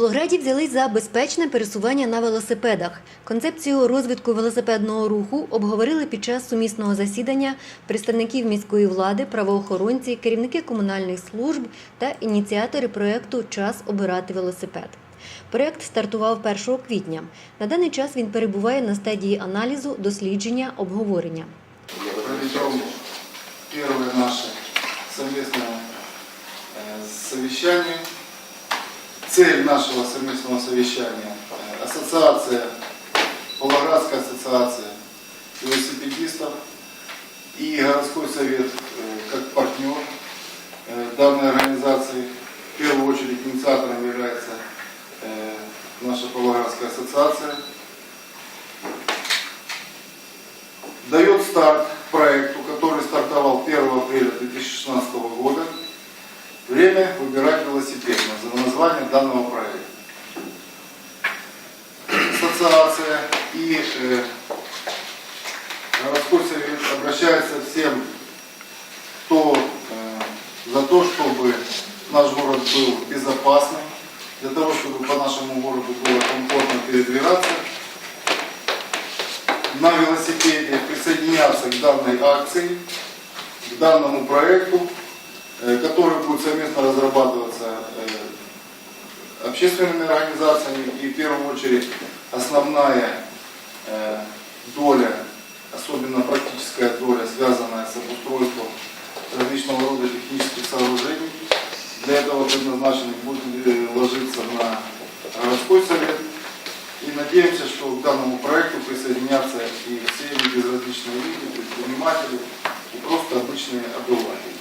Павлограді взялись за безпечне пересування на велосипедах. Концепцію розвитку велосипедного руху обговорили під час сумісного засідання представників міської влади, правоохоронці, керівники комунальних служб та ініціатори проєкту Час обирати велосипед. Проєкт стартував 1 квітня. На даний час він перебуває на стадії аналізу, дослідження, обговорення. первое наше совместное э, совещание. Цель нашего совместного совещания э, – ассоциация, Павлоградская ассоциация велосипедистов и городской совет э, как партнер э, данной организации. В первую очередь инициатором является наша Павлоградская ассоциация. дает старт проекту, который стартовал 1 апреля 2016 года. Время выбирать велосипед, название данного проекта. Ассоциация и э, обращается всем, кто э, за то, чтобы наш город был безопасным, для того, чтобы по нашему городу было комфортно передвигаться. На велосипеде присоединяться к данной акции, к данному проекту, который будет совместно разрабатываться э, общественными организациями и в первую очередь основная э, доля, особенно практическая доля, связанная с обустройством различного рода технических сооружений. Для этого предназначенных будет э, ложиться на городской совет. И надеемся, что к данному проекту присоединятся и все безразличные люди, предприниматели и просто обычные обыватели.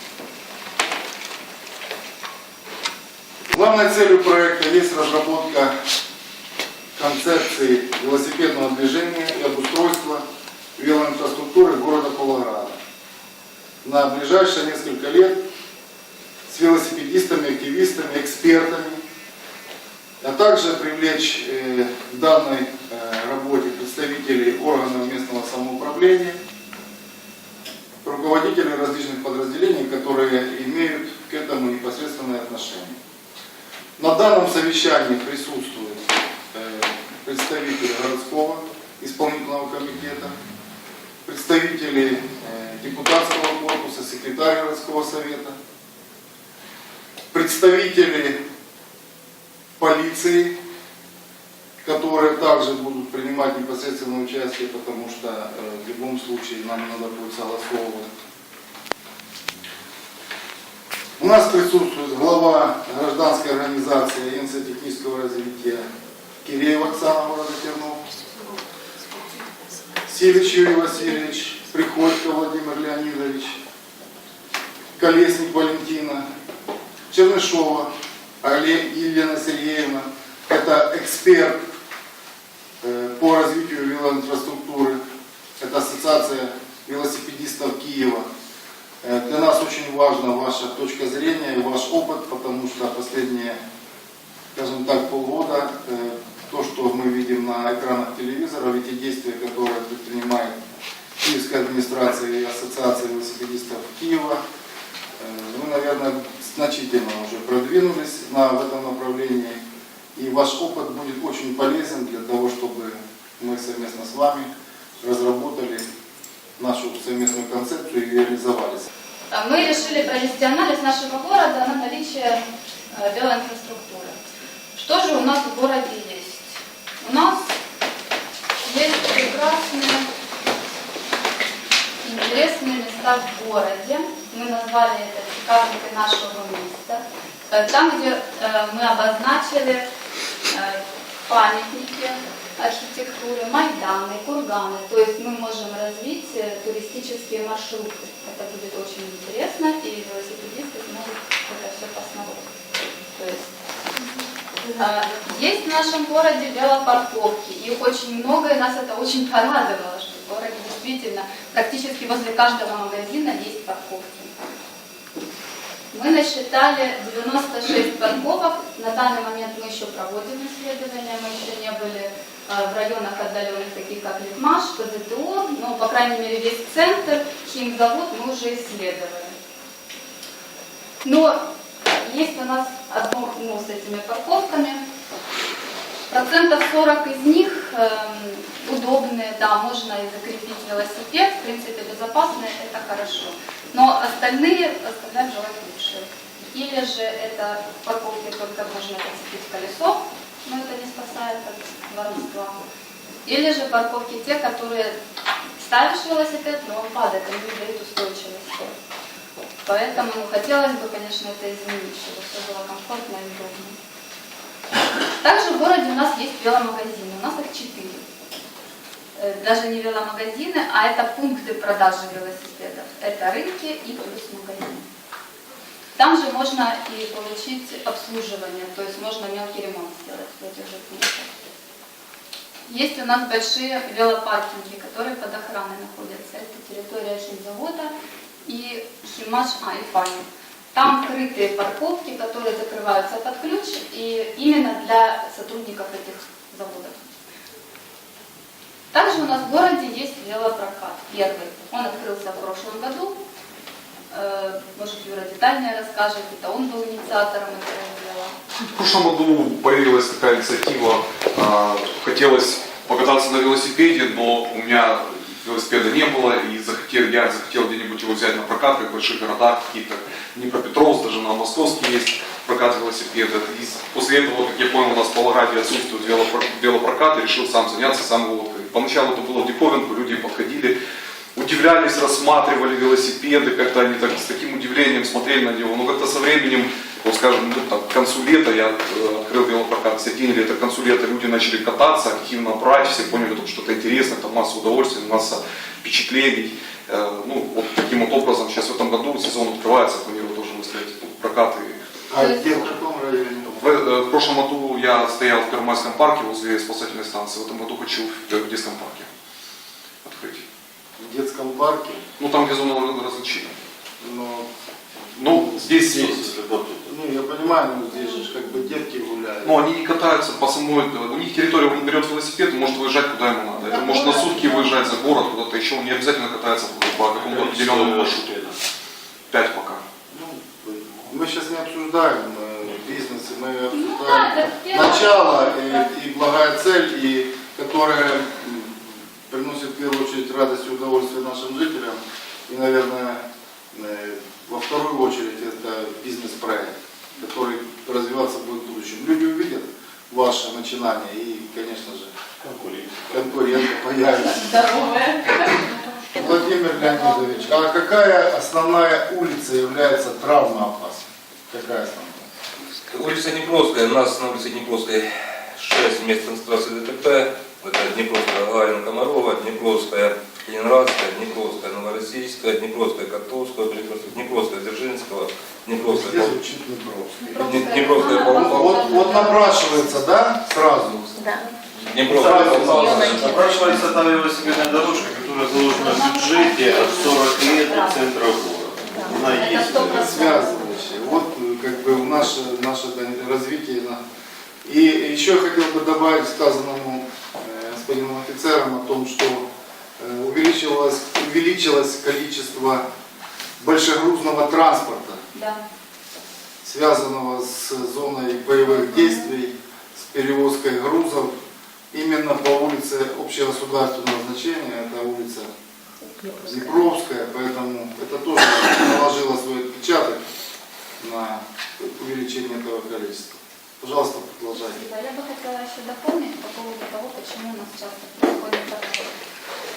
Главной целью проекта есть разработка концепции велосипедного движения и обустройства велоинфраструктуры города Павлограда на ближайшие несколько лет с велосипедистами, активистами, экспертами, а также привлечь э, в данной э, работе представителей органов местного самоуправления, руководителей различных подразделений, которые имеют к этому непосредственное отношение. На данном совещании присутствуют э, представители городского исполнительного комитета, представители э, депутатского корпуса, секретарь городского совета, представители полиции, которые также будут принимать непосредственное участие, потому что э, в любом случае нам надо будет согласовывать. У нас присутствует глава гражданской организации Агентства технического развития Киреев Оксана города Тернов, Силич Юрий Васильевич, Приходько Владимир Леонидович, Колесник Валентина, Чернышова Олег Елена Сергеевна. Это эксперт э, по развитию велоинфраструктуры. Это Ассоциация велосипедистов Киева. Э, Для нас очень важна ваша точка зрения ваш опыт, потому что последние, скажем так, полгода э, то, что мы видим на экранах телевизора, эти действия, которые предпринимает Киевская администрация и Ассоциация велосипедистов Киева, э, вы, наверное, значительно уже продвинулись на, в этом направлении. И ваш опыт будет очень полезен для того, чтобы мы совместно с вами разработали нашу совместную концепцию и реализовались. Мы решили провести анализ нашего города на наличие э, велоинфраструктуры. Что же у нас в городе есть? У нас есть прекрасные, интересные места в городе. Мы назвали это карты нашего места. Э, Там, где э, мы обозначили памятники архитектуры, майданы, курганы. То есть мы можем развить э, туристические маршруты. Это будет очень интересно, и велосипедисты смогут это все посмотреть. То есть э, есть в нашем городе велопарковки, их очень много, и нас это очень порадовало, что в городе действительно практически возле каждого магазина есть парковки. Мы насчитали 96 парковок. На данный момент мы еще проводим исследования, мы еще не были э, в районах отдаленных, таких как Литмаш, КЗТО, но, по крайней мере, весь центр, химзавод мы уже исследовали. Но есть у нас одно ну, с этими парковками. Процентов 40 из них эм, удобные, да, можно и закрепить велосипед, в принципе, безопасные, это хорошо. Но остальные оставлять желать лучше. Или же это в парковке только можно зацепить колесо, но это не спасает от воровства. Или же парковки те, которые ставишь велосипед, но он падает, он не дает устойчивости. Поэтому хотелось бы, конечно, это изменить, чтобы все было комфортно и удобно. Также в городе у нас есть веломагазины, у нас их четыре. Э, Даже не веломагазины, а это пункты продажи велосипедов. Это рынки и плюс магазин. Там же можно и получить обслуживание, то есть можно мелкий ремонт сделать в этих же пунктах. Есть у нас большие велопаркинги, которые под охраной находятся. Это территория химзавода и Химаш, а, и Фани. Там крытые парковки, которые закрываются под ключ и именно для сотрудников этих заводов. Также у нас в городе есть велопрокат, первый. Он открылся в прошлом году. Э, Может, Юра детальнее расскажет, это он был инициатором этого дела. В прошлом году появилась такая инициатива, а, хотелось покататься на велосипеде, но у меня велосипеда не было, и захотел, я захотел где-нибудь его взять на прокат, как в больших городах, каких-то Днепропетровск, даже на Московске есть прокат велосипеда. И после этого, как я понял, у нас в Павлограде отсутствует велопро- велопрокат, и решил сам заняться, сам его открыть. Поначалу это было в диковинку, люди подходили, удивлялись, рассматривали велосипеды, как-то они так, с таким удивлением смотрели на него. Но как-то со временем, вот скажем, ну, там, к концу лета я э, открыл велопрокат, в середине лета, к концу лета люди начали кататься, активно брать, все поняли, что что-то интересное, там масса удовольствия, масса впечатлений. Э, ну, вот таким вот образом сейчас в этом году сезон открывается, планирую тоже выставить прокаты. А где, в каком районе? В, э, в прошлом году я стоял в Первомайском парке возле спасательной станции, в этом году хочу в, в детском парке открыть. В детском парке. Ну там, где зона развлечений. Но, Ну, здесь ну, я понимаю, но здесь же как бы детки гуляют. Ну, они не катаются по самой, у них территория, он берет велосипед, может выезжать куда ему надо. Это может на сутки выезжать за город куда-то еще, он не обязательно катается по какому-то определенному маршруту. Пять пока. Ну, мы сейчас не обсуждаем э, бизнес, мы Ну да, обсуждаем начало и, и благая цель, и которая приносит в первую очередь радость и удовольствие нашим жителям. И, наверное, во вторую очередь это бизнес-проект, который развиваться будет в будущем. Люди увидят ваше начинание и, конечно же, конкуренты появятся. Здоровая. Владимир Леонидович, а какая основная улица является травмоопасной? Какая основная? Улица Днепровская, у нас на улице Днепровской 6 мест концентрации ДТП. Это Днепровская, Гагарина, Комарова, Днепровская, Ленинградская, Днепровская, Новороссийская, Днепровская, Котовская, Днепровская, Днепровская, Дзержинского, Днепровская, Пол- звучит Днепровская, А, Пол- Пол- Вот, вот напрашивается, да, сразу? Днепровская, Пол- Напрашивается та велосипедная дорожка, которая заложена в бюджете от 40 лет от центра города. Она есть. 100%. связывающие. Вот э, как бы наше, наше да, развитие. да. И еще я хотел бы добавить сказанному э, господином офицером о том, что увеличилось, увеличилось количество большегрузного транспорта, Да. связанного с зоной боевых действий, с перевозкой грузов. Именно по улице общегосударственного значения, это улица Днепровская, поэтому это тоже наложило свой отпечаток на увеличение этого количества. Пожалуйста, продолжайте. Спасибо. Я бы хотела еще дополнить по поводу того, почему у нас часто происходит такое.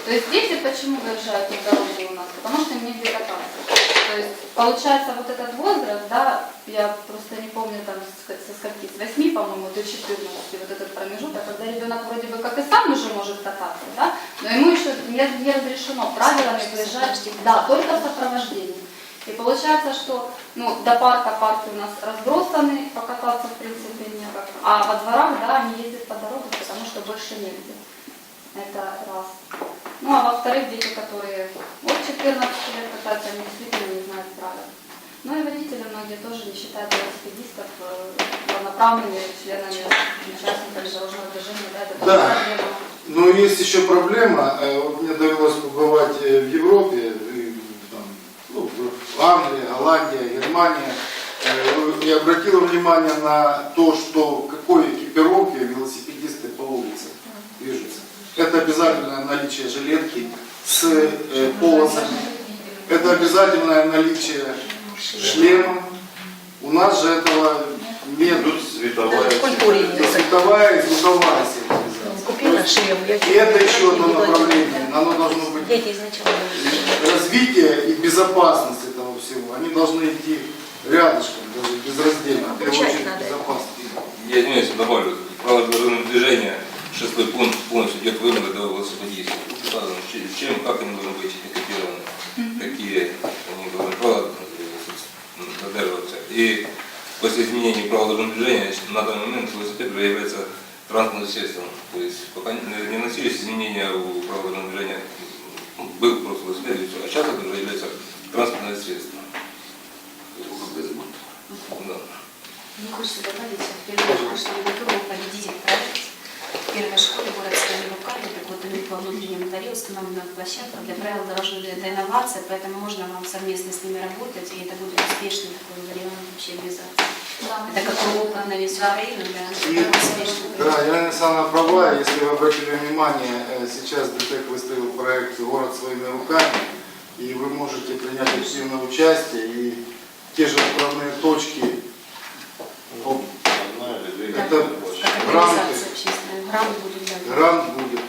То есть дети почему выезжают на дороге у нас? Потому что им негде кататься. То есть получается вот этот возраст, да, я просто не помню там со скольки, с 8, по-моему, до 14, вот этот промежуток, когда ребенок вроде бы как и сам уже может кататься, да, но ему еще не, не разрешено правилами выезжать, да, только в сопровождении. И получается, что ну, до парка парки у нас разбросаны, покататься в принципе некак. А во дворах, да, они ездят по дорогам, потому что больше негде. Это раз. Ну а во-вторых, дети, которые от 14 лет катаются, они действительно не знают правил. Ну и водители многие тоже не считают велосипедистов э, полноправными членами, участниками дорожного движения. Да, это Да. проблема. Но есть еще проблема, э, вот мне довелось побывать э, в Европе, там, ну, в Англии, Голландия, Германия, Э, и обратила внимание на то, что какой экипировке велосипедист обязательное наличие жилетки с э, полосами. Это обязательное наличие шлема. У нас же этого нет. Идут световая Это световая и звуковая сеть обязательно. Купи на шею. я И это еще одно направление. Оно должно быть развитие и безопасность этого всего. Они должны идти рядышком, даже безраздельно. В первую Обучать очередь надо. безопасность. Я извиняюсь, добавлю. Правила дорожного движения, шестой пункт полностью идет вымога до велосипедистов. Тут указано, чем- как они должны быть экипированы, какие они должны правила э, додерживаться. И после изменения правил дорожного движения на данный момент велосипед уже является транспортным средством. То есть пока не не вносились изменения в правила дорожного движения, был просто велосипед, и всё. а сейчас это уже является транспортное средство. Да. Мне хочется добавить, году был победитель в первой школе город своими руками. Так вот, у них во внутреннем дворе установлена площадка для правил дорожного движения, это инновация, поэтому можно вам совместно с ними работать, и это будет успешный такой вариант вообще без Это как опыт на весь Украину, да, И- успешный Да, Елена Александровна права. Если вы обратили внимание, э, сейчас ДТЭК выставил проект «Город своими руками», и вы можете принять активное участие, и те же отправные точки, две Это общественная, грант будет, да. грант будет.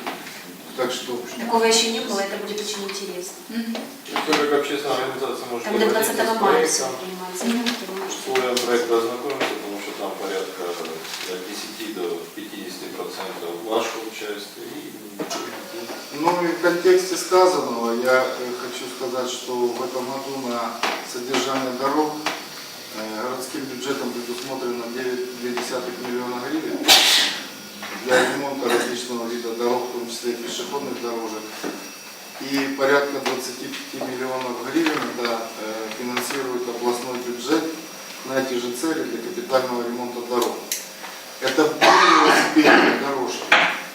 Так что Такого еще не было, это будет очень интересно. Кто как общественная организация может Там до 20 обратиться с мая все принимается, Условиям проекта ознакомиться, потому что там порядка от 10 до 50 процентов вашего участия. И Ну и в контексте сказанного я э, хочу сказать, что в этом году на содержание дорог э, городским бюджетом предусмотрено 9,2 миллиона гривен для ремонта различного вида дорог, в том числе пешеходных дорожек. И порядка 25 миллионов гривен это финансирует областной бюджет на эти же цели для капитального ремонта дорог. Это были велосипедные дорожки,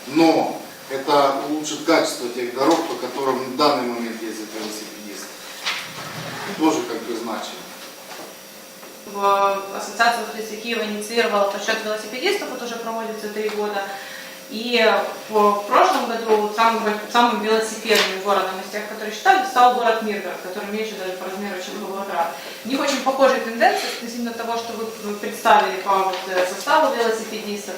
но это улучшит качество тех дорог, по которым в данный момент ездят велосипедисты. Тоже как бы значимо. Ассоциация Латвийской Киева инициировала подсчет велосипедистов, вот уже проводится три года. И в прошлом году самым, самым велосипедным городом из тех, которые считали, стал город Миргород, который меньше даже по размеру, чем Волгоград. У них очень похожие тенденции относительно того, что вы представили по вот, э, составу велосипедистов.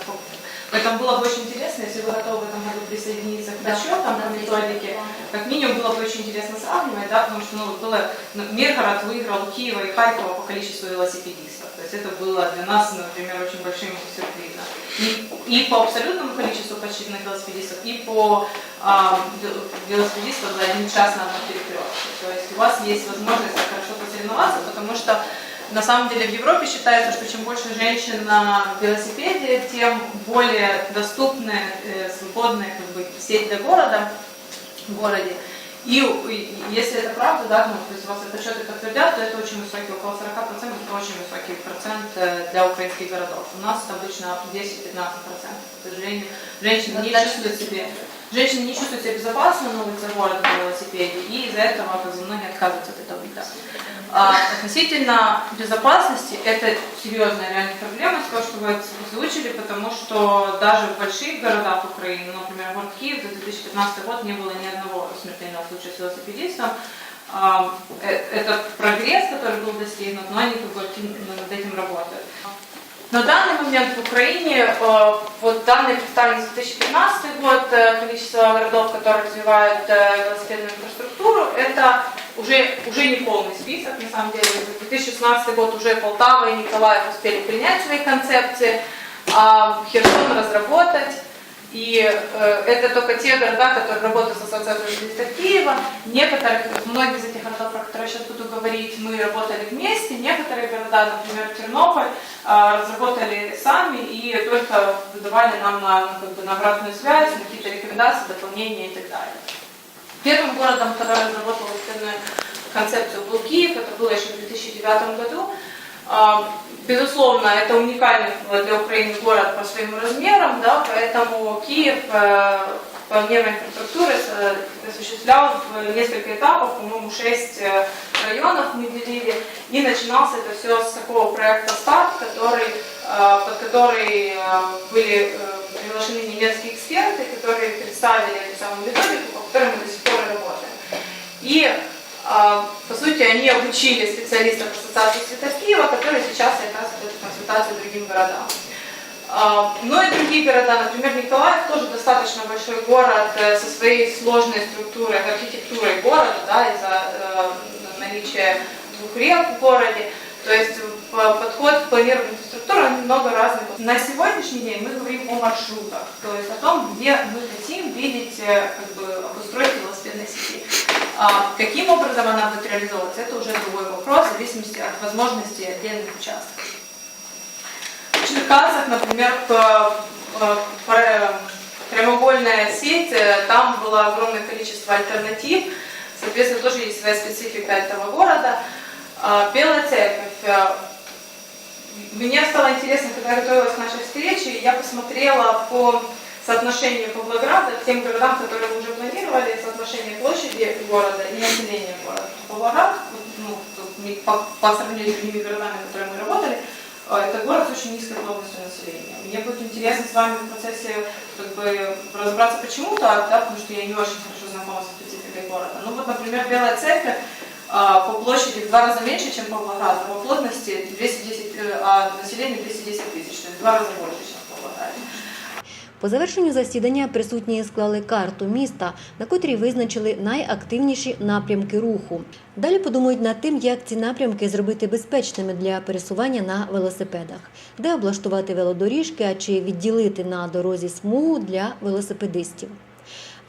Поэтому было бы очень интересно, если вы готовы в этом году присоединиться к Да, подсчетам, да, по методике. Как минимум было бы очень интересно сравнивать, да, потому что ну, было, ну, Миргород выиграл Киева и Харькова по количеству велосипедистов. То есть это было для нас, например, очень большим сюрпризом. И, и по абсолютному количеству подсчитанных велосипедистов, и по а, вел- велосипедистам за один час на одной перекрестке. То есть у вас есть возможность хорошо посоревноваться, потому что на самом деле в Европе считается, что чем больше женщин на велосипеде, тем более доступная, э, свободная как бы, сеть для города в городе. И, и если это правда, да, ну, то есть у вас это счеты подтвердят, то это очень высокий, около 40% это очень высокий процент э, для украинских городов. У нас это обычно 10-15%. К сожалению, женщины не чувствуют себе Женщины не чувствуют себя безопасно на улице города на велосипеде, и из-за этого как бы, многие отказываются от этого вида. А относительно безопасности, это серьезная реальная проблема, то, что вы озвучили, потому что даже в больших городах Украины, например, город Киев, за 2015 год не было ни одного смертельного случая с велосипедистом. А, э, Это прогресс, который был достигнут, но они как бы над этим работают. На данный момент в Украине, э, вот данные представлены за 2015 год, э, количество городов, которые развивают велосипедную инфраструктуру, это уже, уже не полный список, на самом деле. За 2016 год уже Полтава и Николаев успели принять свои концепции, а Херсон разработать. И э, это только те города, которые работают с Ассоциацией журналистов Киева. Некоторые, многие из этих городов, про которые я сейчас буду говорить, мы работали вместе. Некоторые города, например, Тернополь, э, разработали сами и только выдавали нам на, ну, как бы, на обратную связь, на какие-то рекомендации, дополнения и так далее. Первым городом, который разработал истинную концепцию, был Киев. Это было еще в 2009 году. А, Безусловно, это уникальный для Украины город по своим размерам, да, поэтому Киев э, планирование инфраструктуры с- осуществлял в несколько этапов, по-моему, шесть э, районов мы делили, и начинался это все с такого проекта «Старт», который, э, под который были приглашены немецкие эксперты, которые представили эту самую методику, по которой мы до сих пор работаем. И, а, по сути, они обучили специалистов Ассоциации цветов Киева, которые сейчас оказывают консультации другим городам. А, Но и другие города, например, Николаев тоже достаточно большой город э, со своей сложной структурой, архитектурой города, да, из-за э, наличия двух рек в городе. То есть п- подход к планированию много разных. На сегодняшний день мы говорим о маршрутах, то есть о том, где мы хотим видеть э, как бы, обустройство велосипедной сети. А каким образом она будет реализовываться, это уже другой вопрос, в зависимости от возможностей отдельных участков. В Черкасах, например, п- п- пр- прямоугольная сеть, э, там было огромное количество альтернатив, соответственно, тоже есть своя специфика этого города. А, Белая церковь. Мне стало интересно, когда готовилась к нашей встрече, я посмотрела по соотношению Павлограда к тем городам, которые мы уже планировали, соотношение площади города и населения города. Павлоград, ну, по, по сравнению с другими городами, которые мы работали, э, это город с очень низкой плотностью населения. Мне будет интересно с вами в процессе как бы, разобраться, почему так, да, потому что я не очень хорошо знакома с спецификой города. Ну вот, например, Белая Церковь по площади в два раза меньше, чем Павлоград, а по плотности 210, э, а население 210 тысяч, то есть в два раза больше, чем в Павлограде. По завершенню засідання присутні склали карту міста, на котрій визначили найактивніші напрямки руху. Далі подумають над тим, як ці напрямки зробити безпечними для пересування на велосипедах, де облаштувати велодоріжки, а чи відділити на дорозі смугу для велосипедистів.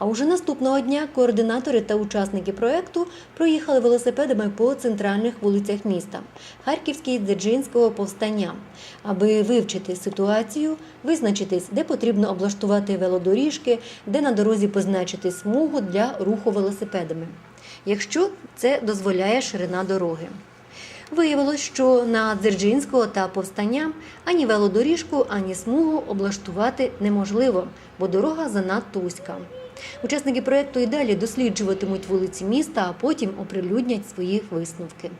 А уже наступного дня координатори та учасники проекту проїхали велосипедами по центральних вулицях міста Харківській Дзержинського повстання, аби вивчити ситуацію, визначитись, де потрібно облаштувати велодоріжки, де на дорозі позначити смугу для руху велосипедами, якщо це дозволяє ширина дороги. Виявилось, що на Дзержинського та повстання ані велодоріжку, ані смугу облаштувати неможливо, бо дорога занадто вузька. Учасники проєкту і далі досліджуватимуть вулиці міста, а потім оприлюднять свої висновки.